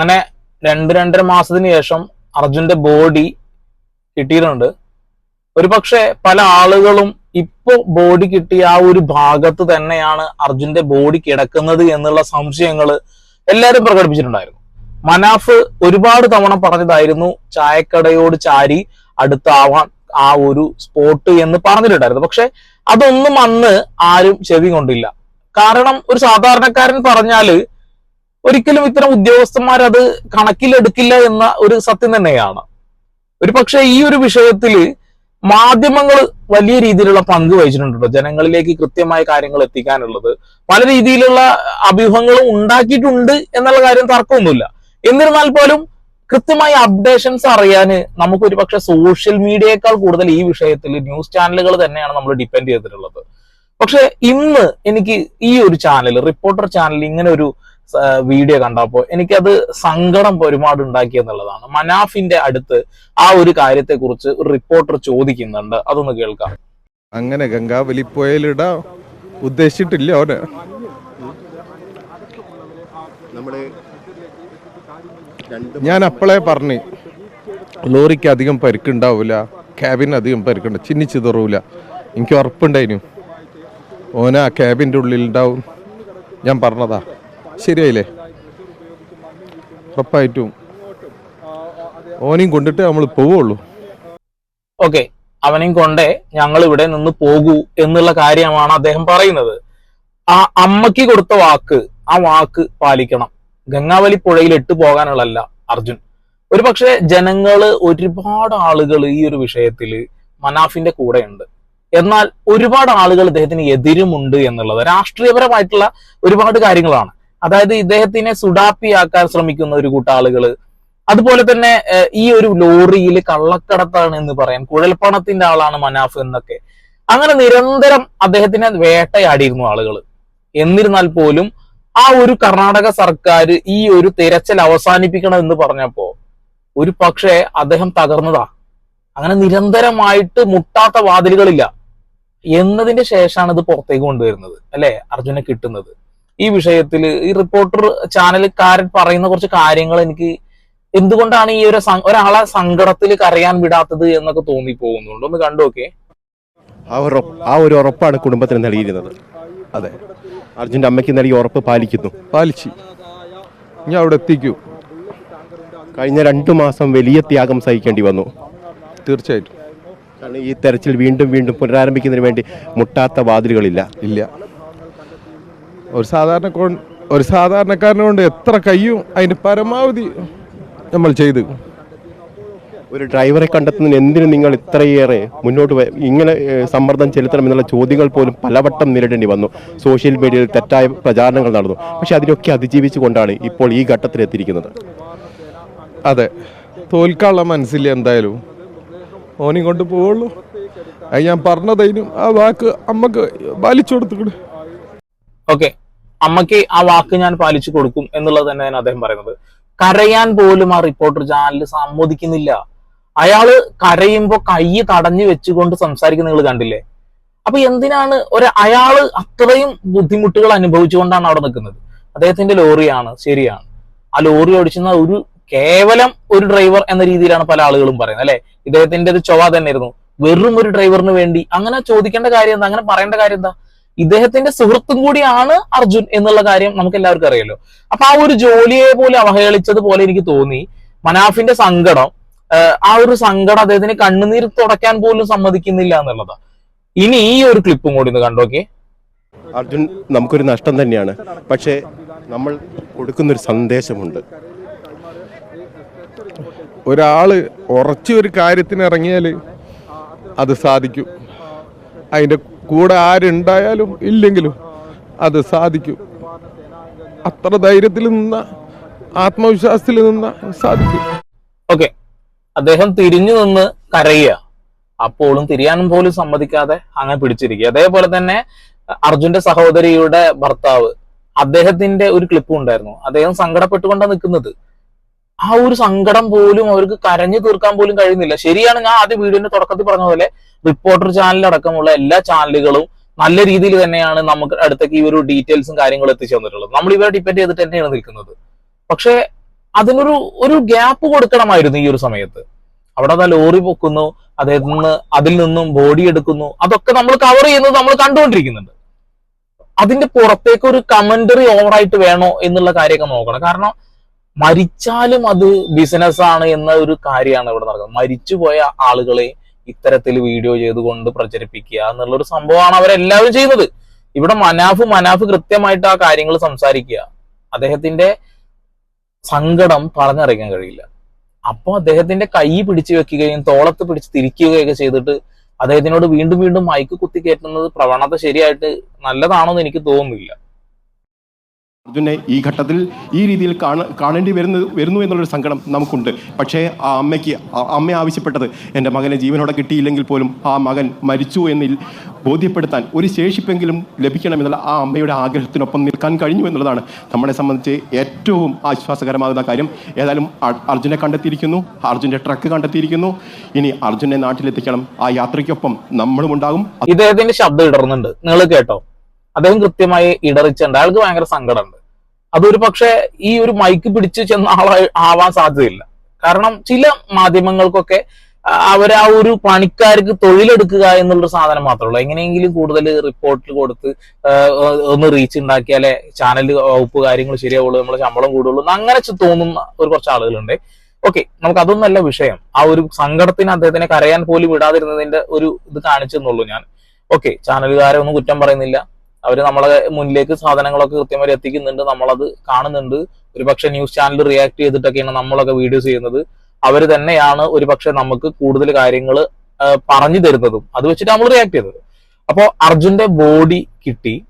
അങ്ങനെ രണ്ട് രണ്ടര മാസത്തിന് ശേഷം അർജുന്റെ ബോഡി കിട്ടിയിട്ടുണ്ട്. ഒരു പക്ഷെ പല ആളുകളും ഇപ്പോ ബോഡി കിട്ടിയ ആ ഒരു ഭാഗത്ത് തന്നെയാണ് അർജുന്റെ ബോഡി കിടക്കുന്നത് എന്നുള്ള സംശയങ്ങൾ എല്ലാവരും പ്രകടിപ്പിച്ചിട്ടുണ്ടായിരുന്നു. മനാഫ് ഒരുപാട് തവണ പറഞ്ഞതായിരുന്നു ചായക്കടയോട് ചാരി അടുത്താവാൻ ആ ഒരു സ്പോട്ട് എന്ന് പറഞ്ഞിട്ടുണ്ടായിരുന്നു. പക്ഷെ അതൊന്നും അന്ന് ആരും ചെവി കൊണ്ടില്ല. കാരണം ഒരു സാധാരണക്കാരൻ പറഞ്ഞാൽ ഒരിക്കലും ഇത്തരം ഉദ്യോഗസ്ഥന്മാർ അത് കണക്കിലെടുക്കില്ല എന്ന ഒരു സത്യം തന്നെയാണ്. ഒരു പക്ഷേ ഈ ഒരു വിഷയത്തിൽ മാധ്യമങ്ങൾ വലിയ രീതിയിലുള്ള പങ്ക് വഹിച്ചിട്ടുണ്ടോ ജനങ്ങളിലേക്ക് കൃത്യമായ കാര്യങ്ങൾ എത്തിക്കാനുള്ളത്. പല രീതിയിലുള്ള അഭ്യൂഹങ്ങളും ഉണ്ടാക്കിയിട്ടുണ്ട് എന്നുള്ള കാര്യം തർക്കമൊന്നുമില്ല. എന്നിരുന്നാൽ പോലും കൃത്യമായ അപ്ഡേഷൻസ് അറിയാൻ നമുക്ക് ഒരു പക്ഷെ സോഷ്യൽ മീഡിയയേക്കാൾ കൂടുതൽ ഈ വിഷയത്തിൽ ന്യൂസ് ചാനലുകൾ തന്നെയാണ് നമ്മൾ ഡിപ്പെൻഡ് ചെയ്തിട്ടുള്ളത്. പക്ഷെ ഇന്ന് എനിക്ക് ഈ ഒരു ചാനൽ റിപ്പോർട്ടർ ചാനൽ ഇങ്ങനെ ഒരു വീഡിയോ കണ്ടപ്പോൾ എനിക്കത് സങ്കടം ഒരുപാട് ഉണ്ടാക്കി എന്നുള്ളതാണ് മനാഫിന്റെ അടുത്ത് ആ ഒരു കാര്യത്തെ കുറിച്ച് ഒരു റിപ്പോർട്ടർ ചോദിക്കുന്നുണ്ട്. അതൊന്ന് കേൾക്കാം. അങ്ങനെ ഗംഗാവലി പോയാലിട ഉദ്ദേശിച്ചിട്ടില്ല അവന്. നമ്മൾ രണ്ട് ഞാൻ അപ്പോളേ പറഞ്ഞു ലോറിക്ക് അധികം പരിക്കുണ്ടാവില്ല ക്യാബിന് അധികം പരിക്കുണ്ട് ചിന്നി തുറവില്ല എനിക്ക് ഉറപ്പുണ്ടായിനു. ഓന ആ ക്യാബിന്റെ ഉള്ളിൽ ഉണ്ടാവും. ഞാൻ പറഞ്ഞതാ. ശരിയായില്ലേ? ഉറപ്പായിട്ടും. ഓനെയും കൊണ്ടിട്ട് നമ്മൾ പോവുള്ളൂ. ഓക്കെ അവനെയും കൊണ്ടേ ഞങ്ങൾ ഇവിടെ നിന്ന് പോകൂ എന്നുള്ള കാര്യമാണ് അദ്ദേഹം പറയുന്നത്. ആ അമ്മയ്ക്ക് കൊടുത്ത വാക്ക് ആ വാക്ക് പാലിക്കണം. ഗംഗാവലി പുഴയിൽ ഇട്ടു പോകാനുള്ളല്ല അർജുൻ. ഒരു പക്ഷേ ജനങ്ങൾ ഒരുപാട് ആളുകൾ ഈ ഒരു വിഷയത്തിൽ മനാഫിന്റെ കൂടെയുണ്ട്. എന്നാൽ ഒരുപാട് ആളുകൾ ഇദ്ദേഹത്തിന് എതിരുമുണ്ട് എന്നുള്ളത് രാഷ്ട്രീയപരമായിട്ടുള്ള ഒരുപാട് കാര്യങ്ങളാണ്. അതായത് ഇദ്ദേഹത്തിനെ സുഡാപ്പിയാക്കാൻ ശ്രമിക്കുന്ന ഒരു കൂട്ടം ആളുകൾ അതുപോലെ തന്നെ ഈ ഒരു ലോറിയിൽ കള്ളക്കടത്താണ് എന്ന് പറയാം. കുഴൽപ്പണത്തിന്റെ ആളാണ് മനാഫ് എന്നൊക്കെ. അങ്ങനെ നിരന്തരം അദ്ദേഹത്തിനെ വേട്ടയാടിയിരുന്നു ആളുകൾ എന്നിരുന്നാൽ പോലും ആ ഒരു കർണാടക സർക്കാർ ഈ ഒരു തിരച്ചിൽ അവസാനിപ്പിക്കണം എന്ന് പറഞ്ഞപ്പോ ഒരു പക്ഷേ അദ്ദേഹം തകർന്നതാ. അങ്ങനെ നിരന്തരമായിട്ട് മുട്ടാത്ത വാതിലുകളില്ല. എന്നതിന്റെ ശേഷമാണ് ഇത് പുറത്തേക്ക് കൊണ്ടുവരുന്നത്. അല്ലെ? അർജുനെ കിട്ടുന്നത്. ഈ വിഷയത്തിൽ ഈ റിപ്പോർട്ടർ ചാനലുകാരൻ പറയുന്ന കുറച്ച് കാര്യങ്ങൾ എനിക്ക് എന്തുകൊണ്ടാണ് ഈ ഒരു ഒരാളെ സങ്കടത്തിൽ കരയാൻ വിടാത്തത് എന്നൊക്കെ തോന്നി പോകുന്നുണ്ട്. ഒന്ന് കണ്ടു നോക്കേ ആ ഒരു ഉറപ്പ്- ആ ഒരു ഉറപ്പാണ് കുടുംബത്തിന് നൽകിയിരുന്നത്. അതെ. അർജുന്റെ അമ്മയ്ക്ക് നൽകിയ ഉറപ്പ് പാലിക്കുന്നു. പാലിച്ചു. ഞാൻ അവിടെ എത്തിക്കൂ. കഴിഞ്ഞ രണ്ടു മാസം വലിയ ത്യാഗം സഹിക്കേണ്ടി വന്നു. തീർച്ചയായിട്ടും. കാരണം ഈ തെരച്ചിൽ വീണ്ടും വീണ്ടും പുനരാരംഭിക്കുന്നതിന് വേണ്ടി മുട്ടാത്ത വാതിലുകളില്ല. ഇല്ല. ഒരു സാധാരണ കൊ- ഒരു സാധാരണക്കാരനുകൊണ്ട് എത്ര കയ്യും അതിന് പരമാവധി നമ്മൾ ചെയ്ത്. ഒരു ഡ്രൈവറെ കണ്ടെത്തുന്നതിന് എന്തിനു നിങ്ങൾ ഇത്രയേറെ മുന്നോട്ട് ഇങ്ങനെ സമ്മർദ്ദം ചെലുത്തണം എന്നുള്ള ചോദ്യങ്ങൾ പോലും പലവട്ടം നേരിടേണ്ടി വന്നു. സോഷ്യൽ മീഡിയയിൽ തെറ്റായ പ്രചാരണങ്ങൾ നടന്നു. പക്ഷെ അതിനൊക്കെ അതിജീവിച്ചുകൊണ്ടാണ് ഇപ്പോൾ ഈ ഘട്ടത്തിലെത്തിയിരിക്കുന്നത് അതെ. തോൽക്കാനുള്ള മനസ്സില്ല എന്തായാലും. ഓനെയും കൊണ്ട് പോവുള്ളൂ. അത് ഞാൻ പറഞ്ഞതതിനും ആ വാക്ക് അമ്മയ്ക്ക് പാലിച്ചു കൊടുത്തുകൂടെ ഓക്കെ. അമ്മയ്ക്ക് ആ വാക്ക് ഞാൻ പാലിച്ചു കൊടുക്കും എന്നുള്ളത് തന്നെയാണ് അദ്ദേഹം പറയുന്നത്. കരയാൻ പോലും ആ റിപ്പോർട്ടർ ചാനൽ സമ്മതിക്കുന്നില്ല. അയാൾ കരയുമ്പോ കൈ തടഞ്ഞു വെച്ചുകൊണ്ട് സംസാരിക്കുന്ന നിങ്ങൾ കണ്ടില്ലേ? അപ്പൊ എന്തിനാണ് ഒരു അയാൾ അത്രയും ബുദ്ധിമുട്ടുകൾ അനുഭവിച്ചുകൊണ്ടാണ് അവിടെ നിൽക്കുന്നത്? അദ്ദേഹത്തിന്റെ ലോറിയാണ് ശരിയാണ്. ആ ലോറി ഓടിച്ചുന്ന ഒരു കേവലം ഒരു ഡ്രൈവർ എന്ന രീതിയിലാണ് പല ആളുകളും പറയുന്നത് അല്ലെ? ഇദ്ദേഹത്തിന്റെ ഒരു ചൊവ്വ തന്നെയായിരുന്നു. വെറും ഒരു ഡ്രൈവറിന് വേണ്ടി. അങ്ങനെ ചോദിക്കേണ്ട കാര്യം എന്താ? അങ്ങനെ പറയേണ്ട കാര്യം എന്താ? ഇദ്ദേഹത്തിന്റെ സുഹൃത്തും കൂടിയാണ് അർജുൻ എന്നുള്ള കാര്യം നമുക്ക് എല്ലാവർക്കും അറിയാലോ. അപ്പൊ ആ ഒരു ജോലിയെ പോലെ അവഹേളിച്ചത് പോലെ എനിക്ക് തോന്നി. മനാഫിന്റെ സങ്കടം ആ ഒരു സങ്കടം അദ്ദേഹത്തിന് കണ്ണുനീർ തുടയ്ക്കാൻ പോലും സമ്മതിക്കുന്നില്ല എന്നുള്ളതാ. ഇനി ഈ ഒരു ക്ലിപ്പും കൂടി ഒന്ന് കണ്ടോക്കെ അർജുൻ നമുക്കൊരു നഷ്ടം തന്നെയാണ്. പക്ഷേ നമ്മൾ കൊടുക്കുന്നൊരു സന്ദേശമുണ്ട്. ഒരാൾ ഉറച്ച ഒരു കാര്യത്തിന് ഇറങ്ങിയാൽ അത് സാധിക്കും. അതിന്റെ കൂടെ ആരുണ്ടായാലും ഇല്ലെങ്കിലും അത് സാധിക്കും. അത്ര ധൈര്യത്തിൽ നിന്ന ആത്മവിശ്വാസത്തിൽ നിന്ന സാധിക്കും. ഓക്കെ. അദ്ദേഹം തിരിഞ്ഞു നിന്ന് കരയുക. അപ്പോഴും തിരിയാനും പോലും സമ്മതിക്കാതെ അങ്ങനെ പിടിച്ചിരിക്കുക. അതേപോലെ തന്നെ അർജുന്റെ സഹോദരിയുടെ ഭർത്താവ് അദ്ദേഹത്തിന്റെ ഒരു ക്ലിപ്പ് ഉണ്ടായിരുന്നു. അദ്ദേഹം സങ്കടപ്പെട്ടുകൊണ്ടാണ് നിൽക്കുന്നത്. ആ ഒരു സങ്കടം പോലും അവർക്ക് കരഞ്ഞു തീർക്കാൻ പോലും കഴിയുന്നില്ല. ശരിയാണ് ഞാൻ ആദ്യ വീഡിയോന്റെ തുടക്കത്തിൽ പറഞ്ഞ പോലെ റിപ്പോർട്ടർ ചാനൽ അടക്കമുള്ള എല്ലാ ചാനലുകളും നല്ല രീതിയിൽ തന്നെയാണ് നമുക്ക് അടുത്തേക്ക് ഈ ഒരു ഡീറ്റെയിൽസും കാര്യങ്ങളും എത്തിച്ചു തന്നിട്ടുള്ളത്. നമ്മൾ ഇവരെ ഡിപ്പെൻഡ് ചെയ്തിട്ട് തന്നെയാണ് നിൽക്കുന്നത്. പക്ഷേ അതിനൊരു ഒരു ഗ്യാപ്പ് കൊടുക്കണമായിരുന്നു ഈ ഒരു സമയത്ത്. അവിടെ അതാ ലോറി പൊക്കുന്നു അതിൽ നിന്ന് അതിൽ നിന്നും ബോഡി എടുക്കുന്നു അതൊക്കെ നമ്മൾ കവർ ചെയ്യുന്നത് നമ്മൾ കണ്ടുകൊണ്ടിരിക്കുന്നുണ്ട്. അതിന്റെ പുറത്തേക്ക് ഒരു കമന്ററി ഓവറായിട്ട് വേണോ എന്നുള്ള കാര്യമൊക്കെ നോക്കണം. കാരണം മരിച്ചാലും അത് ബിസിനസ് ആണ് എന്ന ഒരു കാര്യമാണ് ഇവിടെ നടക്കുന്നത്. മരിച്ചുപോയ ആളുകളെ ഇത്തരത്തിൽ വീഡിയോ ചെയ്തുകൊണ്ട് പ്രചരിപ്പിക്കുക എന്നുള്ള ഒരു സംഭവമാണ് അവരെല്ലാവരും ചെയ്യുന്നത്. ഇവിടെ മനാഫ് മനാഫ് കൃത്യമായിട്ട് ആ കാര്യങ്ങൾ സംസാരിക്കുക. അദ്ദേഹത്തിന്റെ സങ്കടം പറഞ്ഞറിയിക്കാൻ കഴിയില്ല. അപ്പോൾ അദ്ദേഹത്തിന്റെ കൈ പിടിച്ചു വെക്കുകയും തോളത്ത് പിടിച്ച് തിരിക്കുകയൊക്കെ ചെയ്തിട്ട് അദ്ദേഹത്തിനോട് വീണ്ടും വീണ്ടും മൈക്ക് കുത്തി കയറ്റുന്നത് പ്രവണത ശരിയായിട്ട് നല്ലതാണോ എന്ന് എനിക്ക് തോന്നുന്നില്ല. അർജുനെ ഈ ഘട്ടത്തിൽ ഈ രീതിയിൽ കാണ കാണേണ്ടി വരുന്ന വരുന്നു എന്നുള്ളൊരു സങ്കടം നമുക്കുണ്ട്. പക്ഷേ ആ അമ്മയ്ക്ക് അമ്മ ആവശ്യപ്പെട്ടത് എന്റെ മകനെ ജീവനോടെ കിട്ടിയില്ലെങ്കിൽ പോലും ആ മകൻ മരിച്ചു എന്നിൽ ബോധ്യപ്പെടുത്താൻ ഒരു ശേഷിപ്പെങ്കിലും ലഭിക്കണമെന്നുള്ള ആ അമ്മയുടെ ആഗ്രഹത്തിനൊപ്പം നിൽക്കാൻ കഴിഞ്ഞു എന്നുള്ളതാണ് നമ്മളെ സംബന്ധിച്ച് ഏറ്റവും ആശ്വാസകരമാകുന്ന കാര്യം. ഏതായാലും അർ- അർജുനെ കണ്ടെത്തിയിരിക്കുന്നു അർജുന്റെ ട്രക്ക് കണ്ടെത്തിയിരിക്കുന്നു. ഇനി അർജുനെ നാട്ടിലെത്തിക്കണം. ആ യാത്രയ്ക്കൊപ്പം നമ്മളും ഉണ്ടാകും. ഇദ്ദേഹത്തിന്റെ ശബ്ദം ഇടറുന്നുണ്ട് നിങ്ങൾ കേട്ടോ. അദ്ദേഹം കൃത്യമായി ഇടറിച്ചുണ്ട് അയാൾക്ക് ഭയങ്കര സങ്കടമുണ്ട്. അതൊരു പക്ഷേ ഈ ഒരു മൈക്ക് പിടിച്ച് ചെന്ന ആളായി ആവാൻ സാധ്യതയില്ല. കാരണം ചില മാധ്യമങ്ങൾക്കൊക്കെ അവർ ആ ഒരു പണിക്കാർക്ക് തൊഴിലെടുക്കുക എന്നുള്ളൊരു സാധനം മാത്രമേ ഉള്ളൂ. എങ്ങനെയെങ്കിലും കൂടുതൽ റിപ്പോർട്ട് കൊടുത്ത് ഒന്ന് റീച്ച് ഉണ്ടാക്കിയാലേ ചാനൽ വകുപ്പ് കാര്യങ്ങൾ ശരിയാവുള്ളൂ നമ്മളെ ശമ്പളം കൂടുള്ളൂ അങ്ങനെ തോന്നുന്ന ഒരു കുറച്ച് ആളുകളുണ്ട്. ഓക്കെ നമുക്ക് അതൊന്നല്ല വിഷയം. ആ ഒരു സങ്കടത്തിന് അദ്ദേഹത്തിനെ കരയാൻ പോലും വിടാതിരുന്നതിന്റെ ഒരു ഇത് കാണിച്ചെന്നുള്ളൂ ഞാൻ. ഓക്കെ ചാനലുകാരെ ഒന്നും കുറ്റം പറയുന്നില്ല. അവർ നമ്മളെ മുന്നിലേക്ക് സാധനങ്ങളൊക്കെ കൃത്യമായി എത്തിക്കുന്നുണ്ട് നമ്മളത് കാണുന്നുണ്ട്. ഒരുപക്ഷെ ന്യൂസ് ചാനൽ റിയാക്ട് ചെയ്തിട്ടൊക്കെയാണ് നമ്മളൊക്കെ വീഡിയോസ് ചെയ്യുന്നത്. അവർ തന്നെയാണ് ഒരു പക്ഷെ നമുക്ക് കൂടുതൽ കാര്യങ്ങൾ പറഞ്ഞു തരുന്നതും. അത് വെച്ചിട്ട് നമ്മൾ റിയാക്ട് ചെയ്തത്. അപ്പോ അർജുന്റെ ബോഡി കിട്ടി.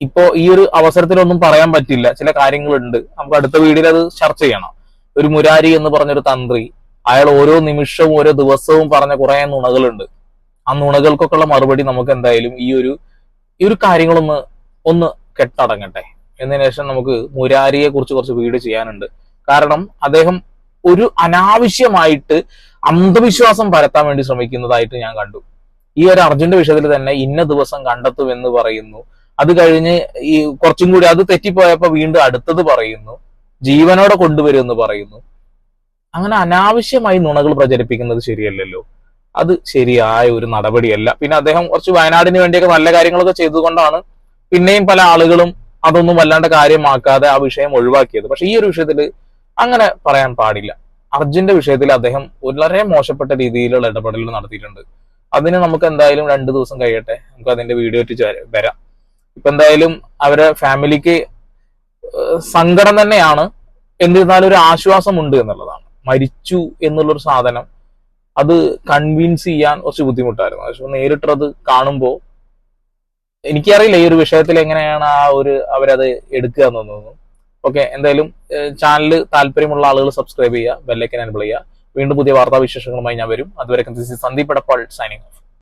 ഇപ്പോ ഈ ഒരു അവസരത്തിലൊന്നും പറയാൻ പറ്റില്ല. ചില കാര്യങ്ങളുണ്ട്. നമുക്ക് അടുത്ത വീഡിയോയിൽ അത് ചർച്ച ചെയ്യണം. ഒരു മുരാരി എന്ന് പറഞ്ഞൊരു തന്ത്രി അയാൾ ഓരോ നിമിഷവും ഓരോ ദിവസവും പറഞ്ഞ കുറെ നുണകളുണ്ട്. ആ നുണകൾക്കൊക്കെ ഉള്ള മറുപടി നമുക്ക് എന്തായാലും ഈ ഒരു ഈ ഒരു കാര്യങ്ങളൊന്ന് ഒന്ന് കെട്ടടങ്ങട്ടെ. എന്നതിന് ശേഷം നമുക്ക് മുരാരിയെ കുറിച്ച് കുറച്ച് വീട് ചെയ്യാനുണ്ട്. കാരണം അദ്ദേഹം ഒരു അനാവശ്യമായിട്ട് അന്ധവിശ്വാസം പരത്താൻ വേണ്ടി ശ്രമിക്കുന്നതായിട്ട് ഞാൻ കണ്ടു. ഈ ഒരു അർജുന്റെ വിഷയത്തിൽ തന്നെ ഇന്ന ദിവസം കണ്ടെത്തും എന്ന് പറയുന്നു. അത് കഴിഞ്ഞ് ഈ കുറച്ചും കൂടി അത് തെറ്റിപ്പോയപ്പോ വീണ്ടും അടുത്തത് പറയുന്നു. ജീവനോടെ കൊണ്ടുവരുമെന്ന് പറയുന്നു. അങ്ങനെ അനാവശ്യമായി നുണകൾ പ്രചരിപ്പിക്കുന്നത് ശരിയല്ലല്ലോ. അത് ശരിയായ ഒരു നടപടിയല്ല. പിന്നെ അദ്ദേഹം കുറച്ച് വയനാടിന് വേണ്ടിയൊക്കെ നല്ല കാര്യങ്ങളൊക്കെ ചെയ്തുകൊണ്ടാണ് പിന്നെയും പല ആളുകളും അതൊന്നും വല്ലാണ്ട് കാര്യമാക്കാതെ ആ വിഷയം ഒഴിവാക്കിയത്. പക്ഷെ ഈ ഒരു വിഷയത്തിൽ അങ്ങനെ പറയാൻ പാടില്ല. അർജുന്റെ വിഷയത്തിൽ അദ്ദേഹം വളരെ മോശപ്പെട്ട രീതിയിലുള്ള ഇടപെടലുകൾ നടത്തിയിട്ടുണ്ട്. അതിന് നമുക്ക് എന്തായാലും രണ്ട് ദിവസം കഴിയട്ടെ. നമുക്ക് അതിന്റെ വീഡിയോ വരാം. ഇപ്പൊ എന്തായാലും അവരെ ഫാമിലിക്ക് സങ്കടം തന്നെയാണ്. എന്നിരുന്നാലും ഒരു ആശ്വാസമുണ്ട് എന്നുള്ളതാണ്. മരിച്ചു എന്നുള്ളൊരു സാധനം അത് കൺവിൻസ് ചെയ്യാൻ കുറച്ച് ബുദ്ധിമുട്ടായിരുന്നു. പക്ഷെ നേരിട്ടത് കാണുമ്പോൾ എനിക്കറിയില്ല ഈ ഒരു വിഷയത്തിൽ എങ്ങനെയാണ് ആ ഒരു അവരത് എടുക്കുക എന്ന് തോന്നുന്നു ഓക്കെ എന്തായാലും ചാനൽ താല്പര്യമുള്ള ആളുകൾ സബ്സ്ക്രൈബ് ചെയ്യുക ബെല്ലൈക്കൻ എനബിൾ ചെയ്യുക. വീണ്ടും പുതിയ വാർത്താ വിശേഷങ്ങളുമായി ഞാൻ വരും. അതുവരെ സന്ദീപ് എടപ്പാൾ സൈനിങ് ഓഫ്